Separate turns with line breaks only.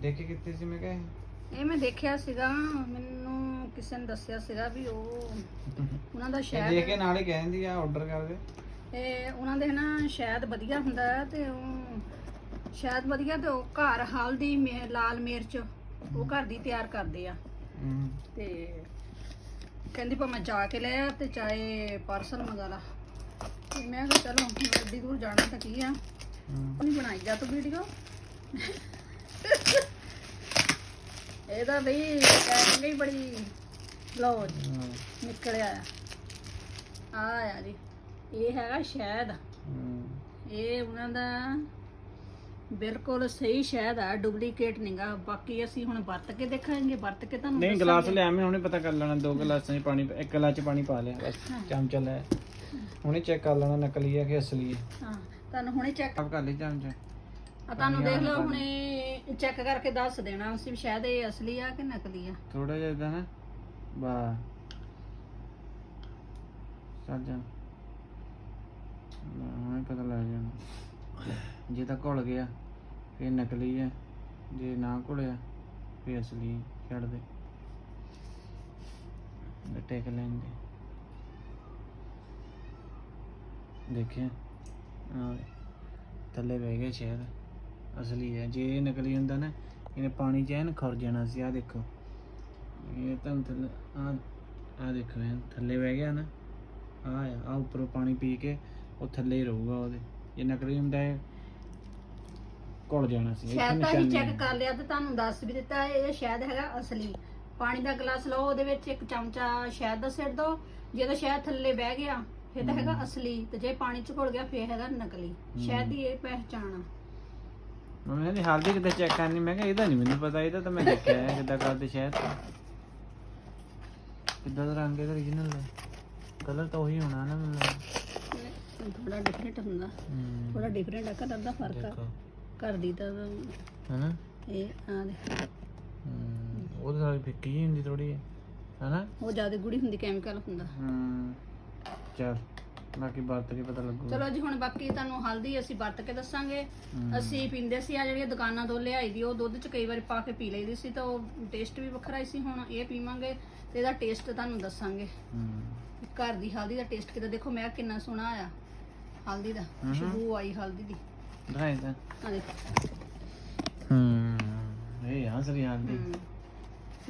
ਦੇਖੇ ਕਿੱਥੇ ਸੀ ਮੈਂ ਕਿਹਾ ਇਹ?
ਇਹ ਮੈਂ ਦੇਖਿਆ ਸੀਗਾ ਮੈਨੂੰ ਕਿਸੇ ਨੇ ਦੱਸਿਆ ਸੀਗਾ ਵੀ ਉਹ ਉਹਨਾਂ ਦਾ
ਇਹ
ਸ਼ਾਇਦ
ਦੇਖ ਕੇ ਨਾਲ ਹੀ ਕਹਿੰਦੀ ਆ ਆਰਡਰ ਕਰ ਦੇ।
ਤੇ ਉਹਨਾਂ ਦੇ ਨਾ ਸ਼ਾਇਦ ਵਧੀਆ ਹੁੰਦਾ ਹੈ ਤੇ ਉਹ ਸ਼ਾਇਦ ਵਧੀਆ ਤੇ ਉਹ ਘਰ ਹਲਦੀ ਮਿ- ਲਾਲ ਮਿਰਚ ਉਹ ਘਰ ਦੀ ਤਿਆਰ ਕਰਦੇ ਆ। ਤੇ ਕਹਿੰਦੀ ਪਾ ਮੈਂ ਜਾ ਕੇ ਲਿਆ ਤੇ ਚਾਹੇ ਪਾਰਸਲ ਮੰਗਾ ਲਾ। ਤੇ ਮੈਂ ਕਿਹਾ ਚਲੋ ਹੁਣ ਐਡੀ ਦੂਰ ਜਾਣਾ ਤਾਂ ਕੀ ਆ।
ਹੂੰ।
ਨਹੀਂ ਬਣਾਈ ਜਾ ਤੂੰ ਵੀਡੀਓ ਇਹਦਾ ਵੀ ਪੈਕਿੰਗ ਹੀ ਬੜੀ
ਹੂੰ।
ਨਿਕਲਿਆ ਆ। ਆ ਜੀ ਇਹ ਹੈਗਾ ਸ਼ਹਿਦ। ਇਹ ਉਹਨਾਂ ਦਾ ਬਿਲਕੁਲ ਸਹੀ ਸ਼ਹਿਦ ਆ ਡੁਪਲੀਕੇਟ ਨਹੀਂਗਾ ਬਾਕੀ ਅਸੀਂ ਹੁਣ ਵਰਤ ਕੇ ਦੇਖਾਂਗੇ ਵਰਤ ਕੇ ਤੁਹਾਨੂੰ
ਨਹੀਂ ਗਲਾਸ। ਲਿਆ ਮੈਂ ਹੁਣੇ ਪਤਾ ਕਰ ਲੈਣਾ। ਦੋ ਗਲਾਸਾਂ 'ਚ ਪਾਣੀ ਇੱਕ ਗਲਾਸ 'ਚ ਪਾਣੀ ਪਾ ਲਿਆ। ਬਸ ਚਮਚਾ ਲੈ। ਹੁਣੇ ਚੈੱਕ ਕਰ ਲੈਣਾ ਨਕਲੀ ਹੈ ਕਿ ਅਸਲੀ ਹੈ
ਹਾਂ ਤੁਹਾਨੂੰ ਹੁਣੇ ਚੈੱਕ
ਕਰ ਲਈ ਚਮਚਾ।
ਆ ਤੁਹਾਨੂੰ ਦੇਖ ਲਓ ਹੁਣੇ ਚੈੱਕ ਕਰਕੇ ਦੱਸ ਦੇਣਾ, ਅਸੀਂ ਵੀ ਸ਼ਾਇਦ ਇਹ ਅਸਲੀ ਆ ਕਿ ਨਕਲੀ ਆ।
ਥੋੜਾ ਜਿਹਾ ਇਦਾਂ ਨਾ ਬਾ ਚੱਲ ਜਾ ਪਤਾ ਲੱਗ ਜਾਣਾ ਜੇ ਤਾਂ ਘੁਲ ਗਿਆ ਫੇਰ ਨਕਲੀ ਹੈ ਜੇ ਨਾ ਘੁਲਿਆ ਫੇਰ ਅਸਲੀ ਛੱਡ ਦੇ। ਟੇਕ ਲੈਂਦੇ। ਦੇਖਿਆ? ਥੱਲੇ ਬਹਿ ਗਿਆ ਸ਼ਹਿਦ ਅਸਲੀ ਹੈ। ਜੇ ਇਹ ਨਕਲੀ ਹੁੰਦਾ ਨਾ ਇਹਨੇ ਪਾਣੀ ਚ ਐਨ ਖੁਰ ਜਾਣਾ ਸੀ। ਆ ਦੇਖੋ। ਇਹ ਤਾਂ ਥੱਲੇ ਆ ਆ ਦੇਖੋ ਐਨ ਥੱਲੇ ਬਹਿ ਗਿਆ ਨਾ। ਆ ਆ ਉੱਪਰੋਂ ਪਾਣੀ ਪੀ ਕੇ ਉਹ ਥੱਲੇ ਹੀ ਰਹੂਗਾ ਉਹਦੇ। ਇਹ ਨਕਲੀ ਹੁੰਦਾ ਹੈ ਘੁਲ ਜਾਣਾ ਸੀ।
ਸ਼ਾਇਦ ਤਾਂ ਅਸੀਂ ਚੈੱਕ। ਕਰ ਲਿਆ ਤੇ ਤੁਹਾਨੂੰ ਦੱਸ ਵੀ ਦਿੱਤਾ ਇਹ ਸ਼ਾਇਦ ਹੈਗਾ ਅਸਲੀ। ਪਾਣੀ ਦਾ ਗਲਾਸ ਲਓ ਉਹਦੇ ਵਿੱਚ ਇੱਕ ਚਮਚਾ ਸ਼ਹਿਦ ਦਾ ਸਿੱਟ ਦਿਓ ਜੇ ਤਾਂ ਸ਼ਹਿਦ ਥੱਲੇ ਬਹਿ ਗਿਆ ਫਿਰ ਤਾਂ ਹੈਗਾ ਅਸਲੀ। ਤੇ ਜੇ ਪਾਣੀ ਚ ਘੁਲ ਗਿਆ ਫਿਰ ਹੈਗਾ ਨਕਲੀ। ਸ਼ਹਿਦ ਦੀ ਇਹ ਪਹਿਚਾਣ ਆ।
ਮੈਂ ਕਹਿੰਦੀ ਹਲਦੀ ਕਿਤੇ ਚੈੱਕ ਕਰਨੀ ਮੈਂ ਕਿਹਾ ਇਹਦਾ ਨਹੀਂ ਮੈਨੂੰ ਪਤਾ ਇਹਦਾ ਤਾਂ ਮੈਂ ਦੇਖਿਆ ਹੈ ਕਿੱਦਾਂ ਕਰਦੇ ਸ਼ਾਇਦ ਕਿੱਦਾਂ ਦਾ ਰੰਗ ਇਹਦਾ origignal ਦਾ ਕਲਰ ਤਾਂ ਉਹੀ ਹੋਣਾ ਨਾ ਮੈਨੂੰ।
ਥੋੜਾ ਡਿਫਰੈਂਟ ਹੁੰਦਾ
ਹੂੰ।
ਥੋੜਾ ਡਿਫਰੈਂਟ ਆ ਕਲਰ ਦਾ ਫ਼ਰਕ ਆ। ਘਰ ਦੀ ਤਾਂ
ਹੈਨਾ?
ਇਹ ਆ ਦੇ
ਹੂੰ ਉਹ ਤਾਂ ਸਾਰੀ ਫਿੱਕੀ ਹੁੰਦੀ ਥੋੜੀ ਹੈਨਾ?
ਉਹ ਜ਼ਿਆਦਾ ਗੂੜੀ ਹੁੰਦੀ ਕੈਮੀਕਲ ਹੁੰਦਾ।
ਹੂੰ ਚਲ। ਬਾਕੀ ਵਰਤ ਕੇ ਪਤਾ ਲੱਗੂ
ਚਲੋ ਜੀ ਹੁਣ ਬਾਕੀ ਤੁਹਾਨੂੰ ਹਲਦੀ ਅਸੀਂ ਵਰਤ ਕੇ ਦੱਸਾਂਗੇ। ਅਸੀਂ ਪੀਂਦੇ ਸੀ ਆ ਜਿਹੜੀਆਂ ਦੁਕਾਨਾਂ ਤੋਂ ਲਿਆਈ ਦੀ ਉਹ ਦੁੱਧ ਚ ਕਈ ਵਾਰੀ ਪਾ ਕੇ ਪੀ ਲਈਦੀ ਸੀ ਤਾਂ ਉਹ ਟੇਸਟ ਵੀ ਵੱਖਰਾ ਹੀ ਸੀ। ਹੁਣ ਇਹ ਪੀਵਾਂਗੇ ਤੇ ਇਹਦਾ ਟੇਸਟ ਤੁਹਾਨੂੰ ਦੱਸਾਂਗੇ।
ਹੂੰ।
ਘਰ ਦੀ ਹਲਦੀ ਦਾ ਟੇਸਟ ਕਿਦਾਂ? ਦੇਖੋ ਮੈਂ ਕਿੰਨਾ ਸੋਹਣਾ ਆਇਆ ਹਲਦੀ ਦਾ। ਖੁਸ਼ਬੂ ਆਈ ਹਲਦੀ ਦੀ।
ਦਿਖਾਈ ਤਾਂ।
ਆ ਦੇਖੋ।
ਹੂੰ ਇਹ ਆ ਸਰੀ ਹਲਦੀ